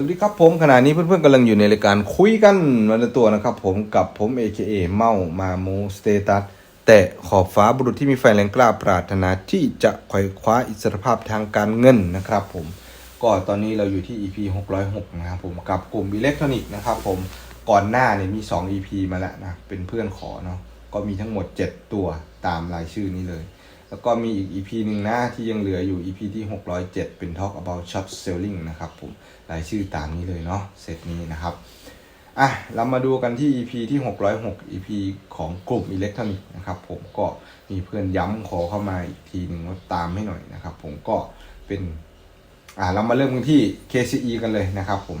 สวัสดีครับผมขณะนี้เพื่อนๆกำลังอยู่ในรายการคุยกันวันละตัวนะครับผมกับผม AKA เมามาโมสเตตัสแต่ขอบฟ้าบุรุษที่มีไฟแรงกล้าปรารถนาที่จะไขว่คว้าอิสรภาพทางการเงินนะครับผมก็ตอนนี้เราอยู่ที่ EP 606 นะครับผมกับกลุ่มอิเล็กทรอนิกส์นะครับผมก่อนหน้าเนี่ยมี 2 EP มาแล้วนะ เป็นเพื่อนขอเนาะก็มีทั้งหมด 7 ตัวตามรายชื่อนี้เลย แล้วก็มีอีก EP หนึ่งนะที่ยังเหลืออยู่ EP ที่ 607 เป็น Talk about short selling นะครับผมรายชื่อตามนี้เลยเนาะเซตนี้นะครับอะเรามาดูกันที่ EP ที่ 606 EP ของกลุ่มอิเล็กทรอนิกส์นะครับผมก็มีเพื่อนย้ำขอเข้ามาอีกทีหนึ่งว่าตามให้หน่อยนะครับผมก็เป็นอ่าเรามาเริ่มกันที่ KCE กันเลยนะครับผม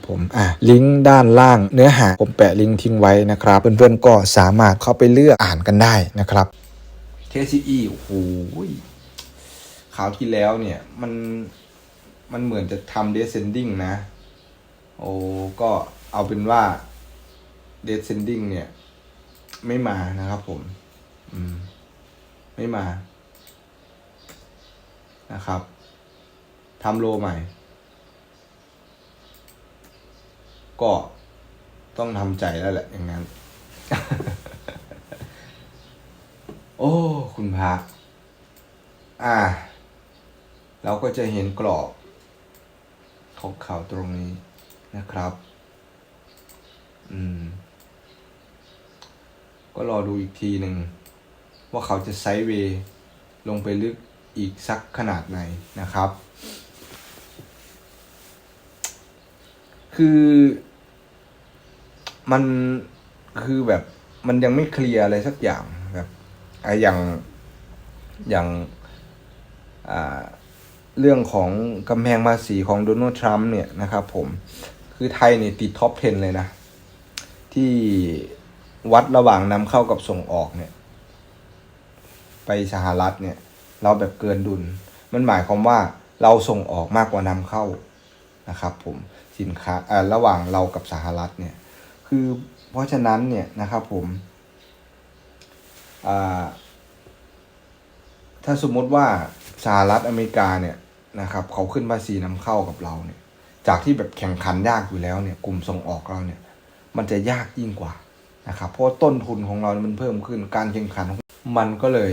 ผมอะลิงก์ด้านล่างเนื้อหาผมแปะลิงก์ทิ้งไว้นะครับ เพื่อนๆก็สามารถเข้าไปเลือกอ่านกันได้นะครับ KCE โอ้โหคราวที่แล้วเนี่ย มันมันเหมือนจะทำ descending นะ โอ้ก็เอาเป็นว่า descending เนี่ย ไม่มานะครับผม อืม ไม่มานะครับทำโลใหม่ ก็ต้องทำใจแล้วแหละอย่างนั้น โอ้ คุณพระอ่า เราก็จะเห็นกรอบของเขาตรงนี้นะครับ อืม ก็รอดูอีกทีหนึ่ง ว่าเขาจะไซด์เวย์ลงไปลึกอีกสักขนาดไหนนะครับ คือ มันคือแบบมันยังไม่เคลียร์อะไรสักอย่างแบบไออย่างอย่างอ่าเรื่องของกำแพงภาษีของโดนัลด์ทรัมป์เนี่ยนะครับผมคือไทยเนี่ยติดท็อป 10 เลยนะ ที่วัดระหว่างนำเข้ากับส่งออกเนี่ย ไปสหรัฐเนี่ย เราแบบเกินดุล มันหมายความว่าเราส่งออกมากกว่านำเข้านะครับผมสินค้าอ่าระหว่างเรากับสหรัฐเนี่ย คือเพราะฉะนั้นเนี่ยนะครับผมถ้าสมมติว่าสหรัฐอเมริกาเนี่ยนะครับเขาขึ้นภาษีนำเข้ากับเราเนี่ย จากที่แบบแข่งขันยากอยู่แล้วเนี่ย กลุ่มส่งออกเราเนี่ย มันจะยากยิ่งกว่านะครับ เพราะต้นทุนของเรามันเพิ่มขึ้นการแข่งขันมันก็เลย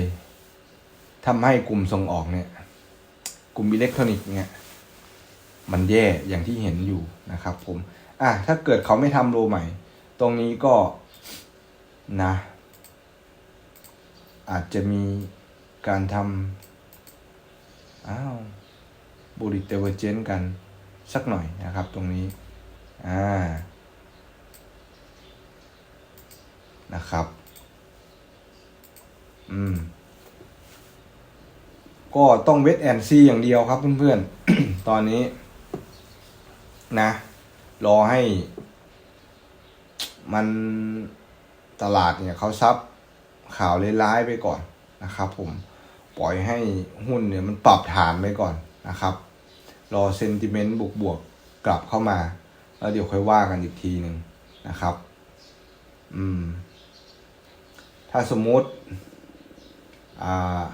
ทำให้กลุ่มส่งออกเนี่ย กลุ่มอิเล็กทรอนิกส์เนี่ยมันแย่อย่างที่เห็นอยู่นะครับ ผม อะถ้าเกิดเขาไม่ทำโลใหม่ ตรงนี้ก็นะ อาจจะมีการทำอ้าวบูริเตเวอร์เจนกันสักหน่อยนะครับตรงนี้ อ่า นะครับ อืม ก็ต้องเวทแอนซีอย่างเดียวครับเพื่อนๆ ตอนนี้ นะ รอให้ มันตลาดเนี่ยเขาซับข่าวร้ายไปก่อนนะครับผมปล่อยให้หุ้นเนี่ยมันปรับฐานไปก่อนนะครับ รอเซนติเมนต์บวกๆกลับเข้ามา แล้วเดี๋ยวค่อยว่ากันอีกทีหนึ่งนะครับ อืม ถ้าสมมติ อ่า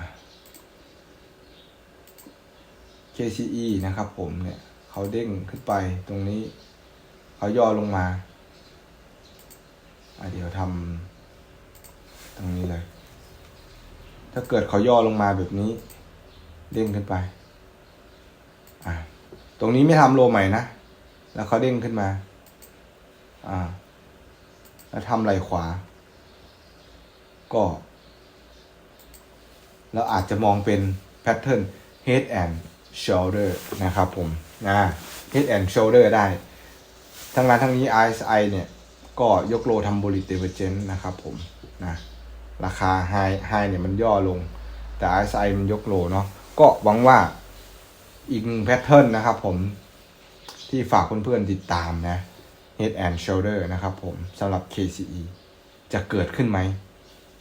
KCE นะครับผมเนี่ย เขาเด้งขึ้นไปตรงนี้ เขาย่อลงมา อะเดี๋ยวทำตรงนี้เลย ถ้าเกิดเขาย่อลงมาแบบนี้ เด้งขึ้นไป อะตรงนี้ไม่ทำโลใหม่นะ แล้วเขาเด้งขึ้นมา อ่า แล้วทำไหลขวา ก็เราอาจจะมองเป็นแพทเทิร์น head and shoulder นะครับผมนะ head and shoulder ได้ ทั้งนั้นทั้งนี้ RSI เนี่ย ก็ยกโลทำ bullish divergence นะครับผมนะราคา high high เนี่ยมันย่อลง แต่ RSI มันยกโลเนาะก็หวังว่าอีกหนึ่งแพทเทิร์นนะครับผมที่ฝากเพื่อนๆติดตามนะ Head and Shoulder นะครับผมสำหรับ KCE จะเกิดขึ้นไหม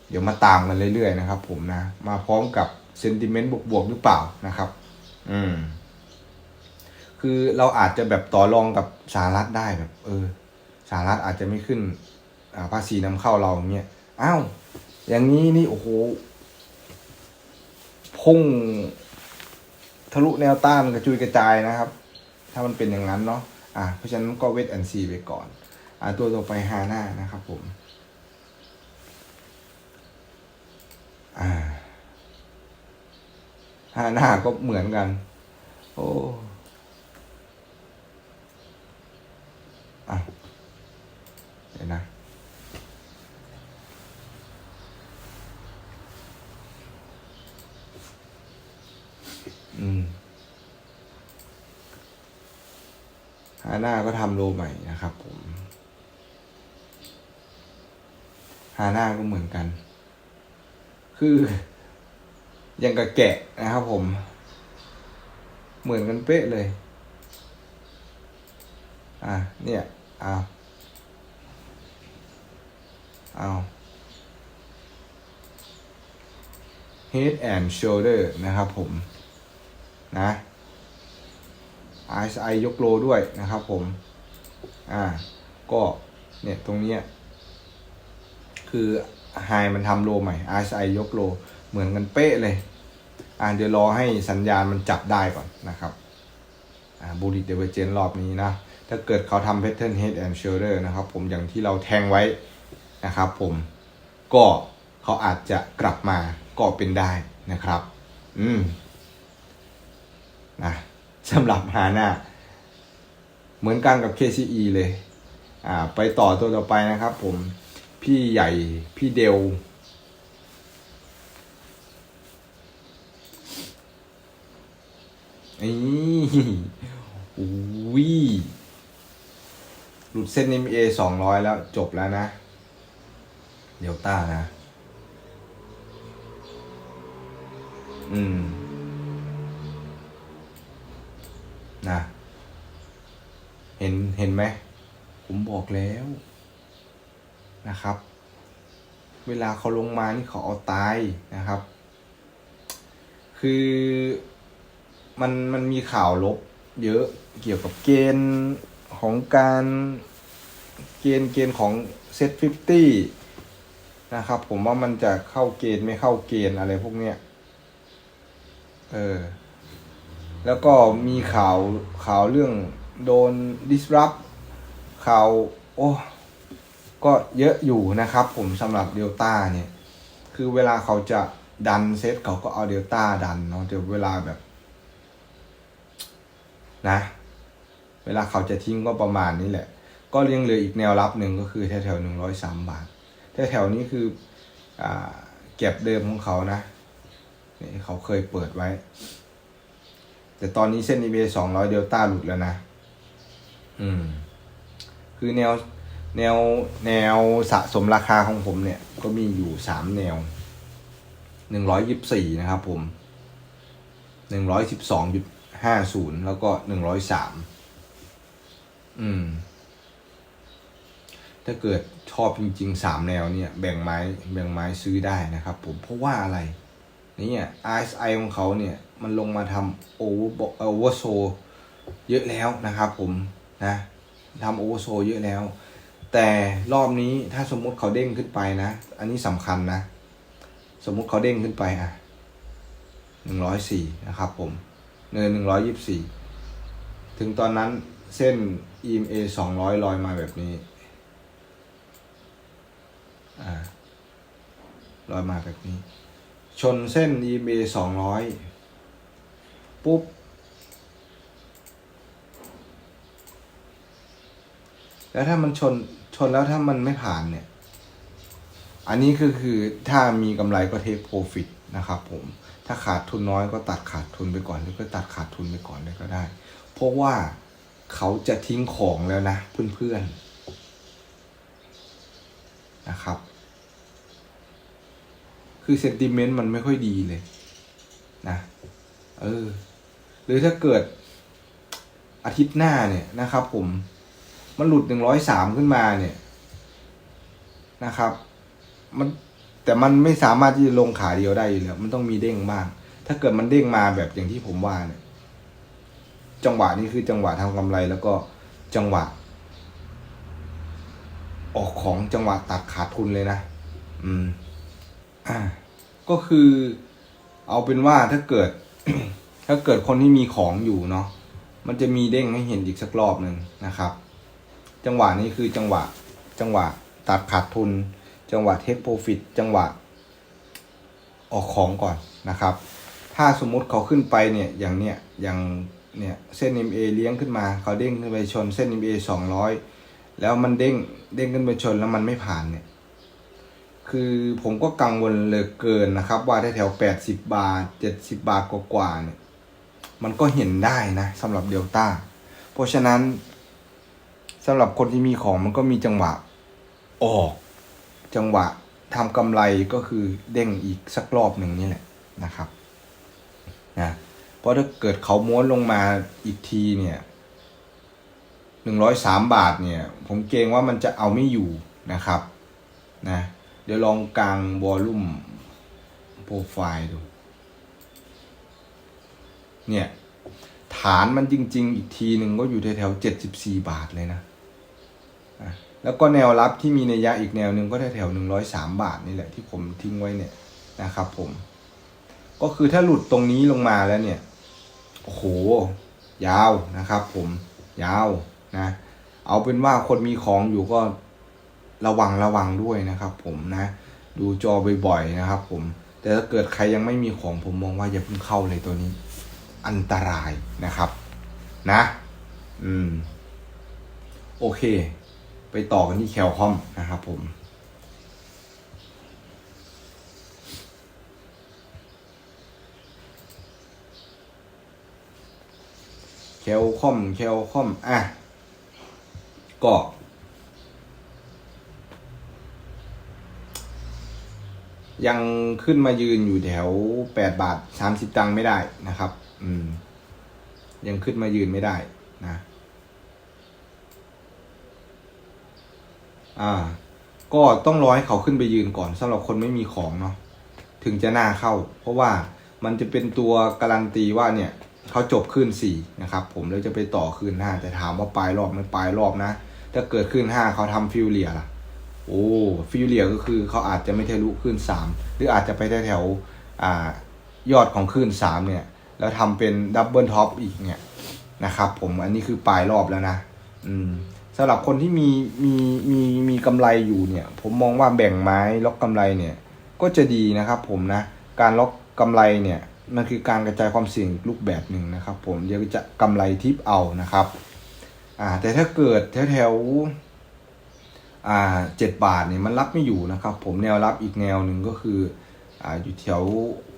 เดี๋ยวมาตามกันเรื่อยๆนะครับผมนะ มาพร้อมกับเซนติเมนต์บวกๆหรือเปล่านะครับ อืม คือเราอาจจะแบบต่อรองกับสหรัฐได้แบบ เออ หรัฐอาจจะไม่ขึ้นภาษีนำเข้าเราเงี้ยอ้าวอย่างนี้นี่โอ้โหพุ่งทะลุแนวต้านกระจุยกระจายนะครับ ถ้ามันเป็นอย่างนั้นเนาะอ่าเพราะฉะนั้นก็เวทแอนซีไปก่อน อ่าตัวต่อไปฮาน่านะครับผมอ่าฮาน่าก็เหมือนกัน โอ้อะเดี๋ยวนะ อืมฮาน่าก็ทำโลใหม่นะครับผมฮาน่าก็เหมือนกัน คือยังกับแกะนะครับผม เหมือนกันเป๊ะเลย อะเนี่ยเอา เอา head and shoulder นะครับผม นะ RSI ยกโลด้วยนะครับผม อ่า ก็ เนี่ย ตรงเนี้ย คือไฮมันทำโลใหม่ RSI ยกโล เหมือนกันเป๊ะเลย อ่าเดี๋ยวรอให้สัญญาณมันจับได้ก่อนนะครับ อ่าบูริเดเวอร์เจนรอบนี้นะ ถ้าเกิดเขาทำ Pattern Head and Shoulder นะครับผม อย่างที่เราแทงไว้ นะครับผมก็เขาอาจจะกลับมาก็เป็นได้นะครับ อืมนะสำหรับฮาน่าเหมือนกันกับ KCE เลย อ่า ไปต่อตัวต่อไปนะครับผมพี่ใหญ่พี่เดลนี่อุ้ยหลุดเส้น MA สองร้อยแล้วจบแล้วนะ เดลต้านะ อืม นะ เห็นเห็นไหม ผมบอกแล้วนะครับ เวลาเขาลงมานี่เขาเอาตายนะครับ คือมันมันมีข่าวลบ เยอะเกี่ยวกับเกณฑ์ของการเกณฑ์เกณฑ์ของเซตฟิฟตี้ นะครับ ผมว่ามันจะเข้าเกณฑ์ไม่เข้าเกณฑ์อะไรพวกเนี้ยเออ แล้วก็มีข่าวข่าวเรื่องโดน disrupt ข่าว โอ้ก็เยอะอยู่นะครับ ผมสำหรับเดลต้าเนี่ย คือเวลาเขาจะดันเซตเขาก็เอาเดลต้าดันเนาะแต่เวลาแบบ นะ เวลาเขาจะทิ้งก็ประมาณนี้แหละ ก็ยังเหลืออีกแนวรับหนึ่งก็คือแถวแถวหนึ่งร้อยสามบาท แถวแถวนี้คืออ่าเก็บเดิมของเขานะนี่เขาเคยเปิดไว้ แต่ตอนนี้เส้น EBA สองร้อยเดลต้าหลุดแล้วนะ อืม คือแนวแนวแนวสะสมราคาของผมเนี่ย ก็มีอยู่สามแนวหนึ่งร้อยยิบสี่นะครับผมหนึ่งร้อยสิบสองจุดห้าศูนย์แล้วก็หนึ่งร้อยสามอืม ถ้าเกิดชอบจริงๆสามแนวเนี่ยแบ่งไม้แบ่งไม้ซื้อได้นะครับ ผมเพราะว่าอะไรเนี่ย RSI ของเขาเนี่ยมันลงมาทำโอเวอร์โอเวอร์โซเยอะแล้วนะครับผมนะทำโอเวอร์โซเยอะแล้ว แต่รอบนี้ถ้าสมมุติเขาเด้งขึ้นไปนะ อันนี้สำคัญนะ สมมุติเขาเด้งขึ้นไปอะหนึ่งร้อยสี่นะครับผมเนินหนึ่งร้อยยิบสี่ถึงตอนนั้นเส้น EMA สองร้อยลอยมาแบบนี้ อ่าลอยมาแบบนี้ ชนเส้น EMA สองร้อยปุ๊บ แล้วถ้ามันชนชนแล้วถ้ามันไม่ผ่านเนี่ย อันนี้คือคือถ้ามีกำไรก็เทคโปรฟิตนะครับผม ถ้าขาดทุนน้อยก็ตัดขาดทุนไปก่อน หรือก็ตัดขาดทุนไปก่อนเลยก็ได้ เพราะว่าเขาจะทิ้งของแล้วนะเพื่อนๆ นะครับ คือเซนติเมนต์มันไม่ค่อยดีเลยนะเออหรือถ้าเกิดอาทิตย์หน้าเนี่ยนะครับ ผมมันหลุดหนึ่งร้อยสามขึ้นมาเนี่ยนะครับ มันแต่มันไม่สามารถที่จะลงขาเดียวได้อยู่แล้วมันต้องมีเด้งบ้างถ้าเกิดมันเด้งมาแบบอย่างที่ผมว่าเนี่ย จังหวะนี้คือจังหวะทำกำไรแล้วก็จังหวะ ออกของจังหวะตัดขาดทุนเลยนะ อืม อ่า ก็คือ เอาเป็นว่าถ้าเกิด ถ้าเกิดคนที่มีของอยู่เนาะ มันจะมีเด้งให้เห็นอีกสักรอบหนึ่งนะครับ จังหวะนี้คือจังหวะ จังหวะตัดขาดทุน จังหวะเทคโปรฟิต จังหวะ ออกของก่อนนะครับ ถ้าสมมุติเขาขึ้นไปเนี่ย อย่างเนี้ย อย่างเนี่ย เส้น MA เลี้ยงขึ้นมา เขาเด้งขึ้นไปชนเส้น MA สองร้อย แล้วมันเด้งเด้งขึ้นไปชนแล้วมันไม่ผ่านเนี่ย คือผมก็กังวลเลยเกินนะครับ ว่าแถวแปดสิบบาทเจ็ดสิบาทกว่าๆเนี่ย มันก็เห็นได้นะสำหรับเดลต้า เพราะฉะนั้นสำหรับคนที่มีของมันก็มีจังหวะออก จังหวะทำกำไรก็คือเด้งอีกสักรอบหนึ่งนี่แหละนะครับนะเพราะถ้าเกิดเขาม้วนลงมาอีกทีเนี่ย หนึ่งร้อยสามบาทเนี่ย ผมเกรงว่ามันจะเอาไม่อยู่นะครับนะเดี๋ยวลองกลางวอลลุ่มโปรไฟล์ดู เนี่ย ฐานมันจริง ๆ อีกทีหนึ่งก็อยู่แถวๆเจ็ดสิบสี่บาทเลยนะแล้วก็แนวรับที่มีในยยะอีกแนวหนึ่งก็แถวๆหนึ่งร้อยสามบาทนี่แหละที่ผมทิ้งไว้เนี่ยนะครับผม ก็คือถ้าหลุดตรงนี้ลงมาแล้วเนี่ย โอ้โห ยาวนะครับผม ยาว นะ เอาเป็นว่าคนมีของอยู่ก็ระวังระวังด้วยนะครับ ผมนะ ดูจอบ่อยๆนะครับ ผม แต่ถ้าเกิดใครยังไม่มีของผมมองว่าอย่าเพิ่งเข้าเลยตัวนี้ อันตรายนะครับ นะ อืม โอเค ไปต่อกันที่แคลคอมนะครับ ผมแคลคอมแคลคอมอะ ก็ ยังขึ้นมายืนอยู่แถวแปดบาทสามสิบตังค์ไม่ได้นะครับ อืม ยังขึ้นมายืนไม่ได้นะ อ่า ก็ต้องรอให้เขาขึ้นไปยืนก่อนสำหรับคนไม่มีของเนาะถึงจะน่าเข้า เพราะว่ามันจะเป็นตัวการันตีว่าเนี่ยเขาจบขึ้นสี่นะครับผมแล้วจะไปต่อขึ้นห้าแต่ถามว่าปลายรอบไม่ปลายรอบนะ ถ้าเกิดขึ้นห้าเขาทำฟิวเลียล่ะ โอ้ฟิวเลียก็คือเขาอาจจะไม่ทะลุขึ้นสามหรืออาจจะไปแถวอ่ายอดของขึ้นสามเนี่ย แล้วทำเป็นดับเบิลท็อปอีกเนี่ยนะครับ ผมอันนี้คือปลายรอบแล้วนะ อืมสำหรับคนที่มีมีมีมีกำไรอยู่เนี่ย ผมมองว่าแบ่งไม้ล็อกกำไรเนี่ย ก็จะดีนะครับ ผมนะการล็อกกำไรเนี่ยมันคือการกระจายความเสี่ยงรูปแบบหนึ่งนะครับ ผมเดี๋ยวจะกำไรทิปเอานะครับ อ่าแต่ถ้าเกิดแถวแถวๆอ่าเจ็ดบาทเนี่ยมันรับไม่อยู่นะครับ ผมแนวรับอีกแนวหนึ่งก็คืออ่าอยู่แถว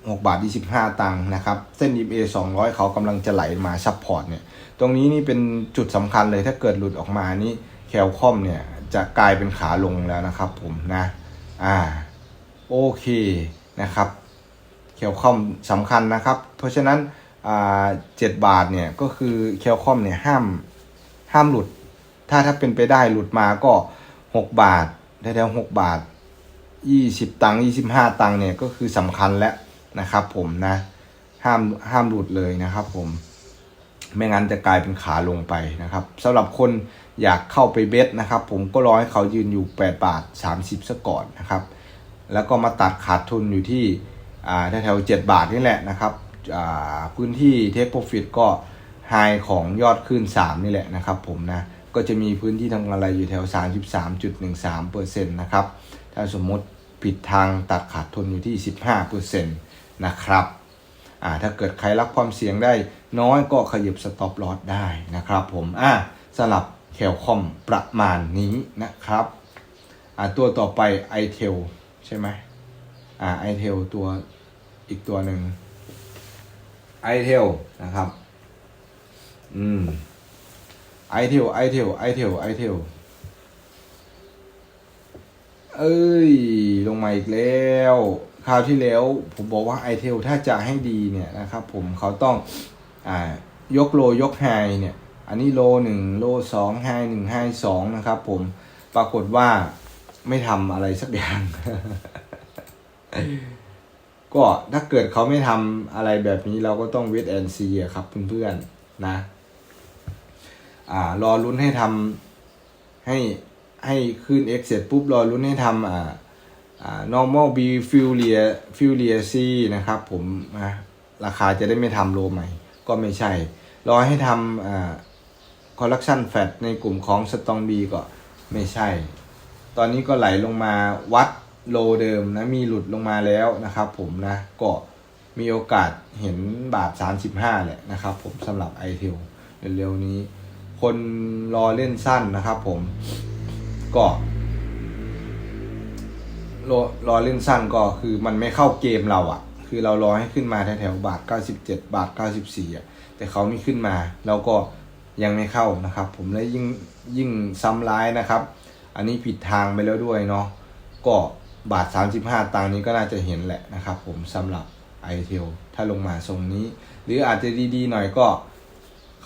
หกบาทยี่สิบห้าตังค์นะครับเส้น EMA สองร้อยเขากำลังจะไหลมาซัพพอร์ตเนี่ยตรงนี้นี่เป็นจุดสำคัญเลยถ้าเกิดหลุดออกมานี่แคลคอมเนี่ยจะกลายเป็นขาลงแล้วนะครับผมนะอ่าโอเคนะครับแคลคอมสำคัญนะครับ เพราะฉะนั้นอ่าเจ็ดบาทเนี่ยก็คือแคลคอมเนี่ยห้าม ห้ามหลุด ถ้าถ้าเป็นไปได้หลุดมาก็หกบาทแถวๆหกบาทยี่สิบตังค์ยี่สิบห้าตังค์เนี่ยก็คือสำคัญแล้วนะครับ ผมนะห้ามห้ามหลุดเลยนะครับ ผมไม่งั้นจะกลายเป็นขาลงไปนะครับสำหรับคนอยากเข้าไปเบสนะครับ ผมก็รอให้เขายืนอยู่ 8 บาท 30ซะก่อนนะครับ แล้วก็มาตัดขาดทุนอยู่ที่แถวๆ7บาทนี่แหละนะครับพื้นที่เทคโปรฟิตก็ ไฮของยอดขึ้น 3 นี่แหละนะครับผมนะ ก็จะมีพื้นที่ทางอะไรอยู่แถว 33.13%นะครับ ถ้าสมมติผิดทางตัดขาดทุนอยู่ที่ 15%นะครับอ่าถ้าเกิดใครรับความเสี่ยงได้น้อยก็ขยับสต็อปลอสได้นะครับผมอ่าสลับแคลคอมประมาณนี้นะครับอ่าตัวต่อไป i t e l ใช่ไหมอ่า i t e l ตัวอีกตัวหนึ่ง i t e l นะครับ อืม i t e l i t e l i t e l i t e l เอ้ย ลงมาอีกแล้วคราวที่แล้วผมบอกว่าไอเทลถ้าจะให้ดีเนี่ยนะครับ ผมเขาต้องอ่ายกโลยกไฮเนี่ย อันนี้โลหนึ่งโลสองไฮหนึ่งไฮสองนะครับ ผมปรากฏว่าไม่ทำอะไรสักอย่าง ก็ถ้าเกิดเขาไม่ทำอะไรแบบนี้เราก็ต้องเวทแอนซีอะครับเพื่อนๆนะ อ่ารอลุ้นให้ทำให้ให้ขึ้น X เสร็จปุ๊บรอลุ้นให้ทำอ่าอ่า normal b f u l i a f u l i a c นะครับผมนะราคาจะได้ไม่ทำโลใหม่ ก็ไม่ใช่ รอให้ทำอ่า correction fat ในกลุ่มของ strong B ก็ไม่ใช่ ตอนนี้ก็ไหลลงมาวัดโลเดิมนะ มีหลุดลงมาแล้วนะครับผมนะก็มีโอกาสเห็นบาท 35 แหละนะครับผมสำหรับ i t e l เร็วๆนี้ คนรอเล่นสั้นนะครับผม ก็รอรอเล่นสั้นก็คือมันไม่เข้าเกมเราอะ่ะ คือเรารอให้ขึ้นมาแถวๆบาท 97 บาท 94อะแต่เขาไม่ขึ้นมาเราก็ยังไม่เข้านะครับ ผมและยิ่งยิ่งซ้ำร้ายนะครับ อันนี้ผิดทางไปแล้วด้วยเนาะก็บาท 35 ตังค์นี้ก็น่าจะเห็นแหละนะครับ ผมสำหรับ i t e l ถ้าลงมาทรงนี้ หรืออาจจะดีๆหน่อยก็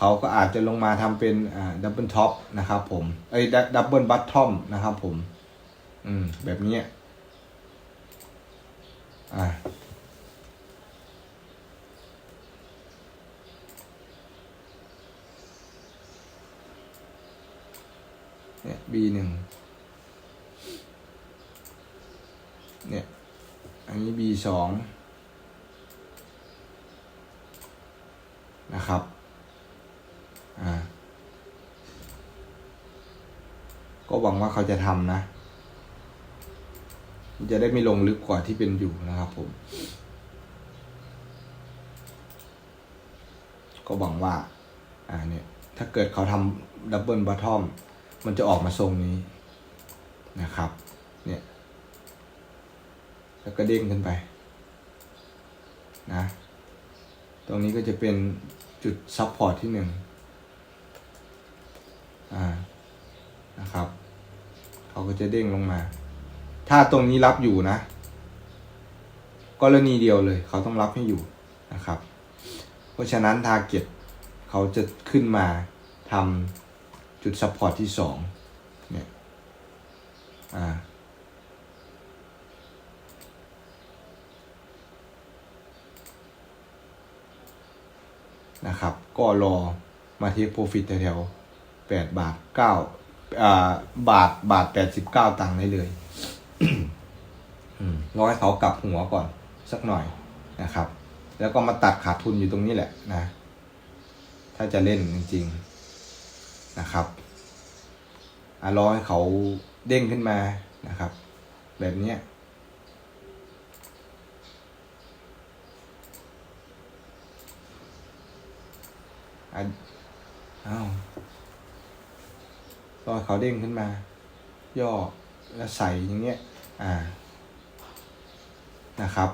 เขาก็อาจจะลงมาทำเป็นดับเบิลท็อปนะครับผมเอ้ดับเบิลบัตทอมนะครับผม อืม แบบนี้อ่าเนี่ย B หนึ่งเนี่ย อันนี้ B สองนะครับ ก็หวังว่าเขาจะทำนะจะได้ไม่ลงลึกกว่าที่เป็นอยู่นะครับผม ก็หวังว่า อ่าเนี่ย ถ้าเกิดเขาทำดับเบิลบัตทอม มันจะออกมาทรงนี้นะครับ เนี่ย แล้วก็เด้งขึ้นไป นะ ตรงนี้ก็จะเป็นจุดซับพอร์ตที่หนึ่ง อ่านะครับเขาก็จะเด้งลงมา ถ้าตรงนี้รับอยู่นะ กรณีเดียวเลย เขาต้องรับให้อยู่นะครับ เพราะฉะนั้นทาร์เก็ตเขาจะขึ้นมาทำจุดซัพพอร์ตที่สองเนี่ยอ่านะครับ ก็รอมาเทคโปรฟิตแถวๆ แปดบาทเก้าอ่าบาทบาทแปดสิบเก้าตังค์ได้เลยอืมรอให้เขากลับหัวก่อนสักหน่อยนะครับ แล้วก็มาตัดขาดทุนอยู่ตรงนี้แหละนะ ถ้าจะเล่นจริง ๆนะครับอะรอให้เขาเด้งขึ้นมานะครับ แบบเนี้ยอะอ้าว รอให้เขาเด้งขึ้นมา ย่อแล้วใส่อย่างเงี้ยอ่านะครับ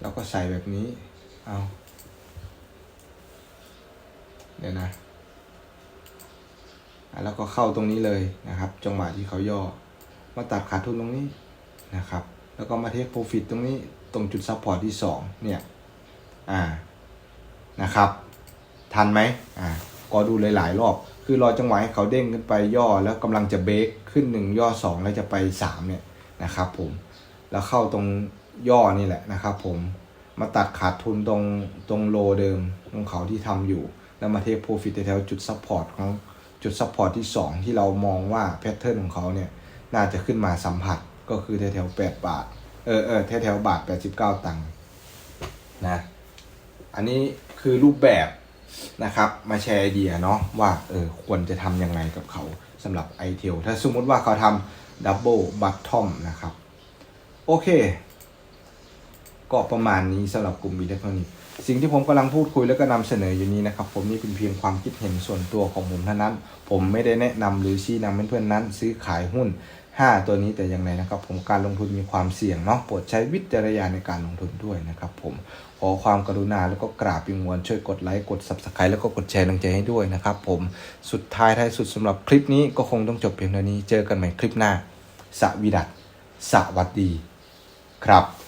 แล้วก็ใส่แบบนี้ เอาเดี๋ยวนะแล้วก็เข้าตรงนี้เลยนะครับ จังหวะที่เขาย่อ มาตัดขาดทุนตรงนี้นะครับ แล้วก็มาเทคโปรฟิตตรงนี้ตรงจุดซัพพอร์ตที่สองเนี่ย อ่านะครับ ทันไหมอ่าก็ดูหลาย ๆ รอบ คือรอจังหวะให้เขาเด้งขึ้นไปย่อแล้วกำลังจะเบรกขึ้นหนึ่งย่อสองแล้วจะไปสามเนี่ยนะครับ ผม แล้วเข้าตรงย่อนี่แหละนะครับ ผมมาตัดขาดทุนตรงตรงโลเดิมของเขาที่ทำอยู่ แล้วมาเทคโปรฟิตแถวจุดซัพพอร์ตของจุดซัพพอร์ตที่ 2 ที่เรามองว่าแพทเทิร์นของเขาเนี่ยน่าจะขึ้นมาสัมผัสก็คือแถวๆ8บาท เออเออแถวบาท89ตังค์นะ อันนี้คือรูปแบบนะครับ มาแชร์ไอเดียเนาะว่าเออควรจะทำยังไงกับเขาสำหรับ i t e l ถ้าสมมติว่าเขาทำดับเบิลบัตทอมนะครับ โอเค ก็ประมาณนี้สำหรับกลุ่มอิเล็กทรอนิกส์สิ่งที่ผมกำลังพูดคุยแล้วก็นำเสนออยู่นี้นะครับ ผมนี่เป็นเพียงความคิดเห็นส่วนตัวของผมเท่านั้น ผมไม่ได้แนะนำหรือชี้นำเพื่อนๆนั้น ซื้อขายหุ้น 5 ตัวนี้แต่อย่างไรนะครับ ผมการลงทุนมีความเสี่ยงเนาะโปรดใช้วิจารณญาณในการลงทุนด้วยนะครับ ผม ขอความกรุณาแล้วก็กราบวิงวอนช่วยกดไลค์กด subscribe แล้วก็กดแชร์กำลังใจให้ด้วยนะครับผมสุดท้ายท้ายสุดสำหรับคลิปนี้ก็คงต้องจบเพียงเท่านี้เจอกันใหม่คลิปหน้าสวีดัตสวัสดี ครับ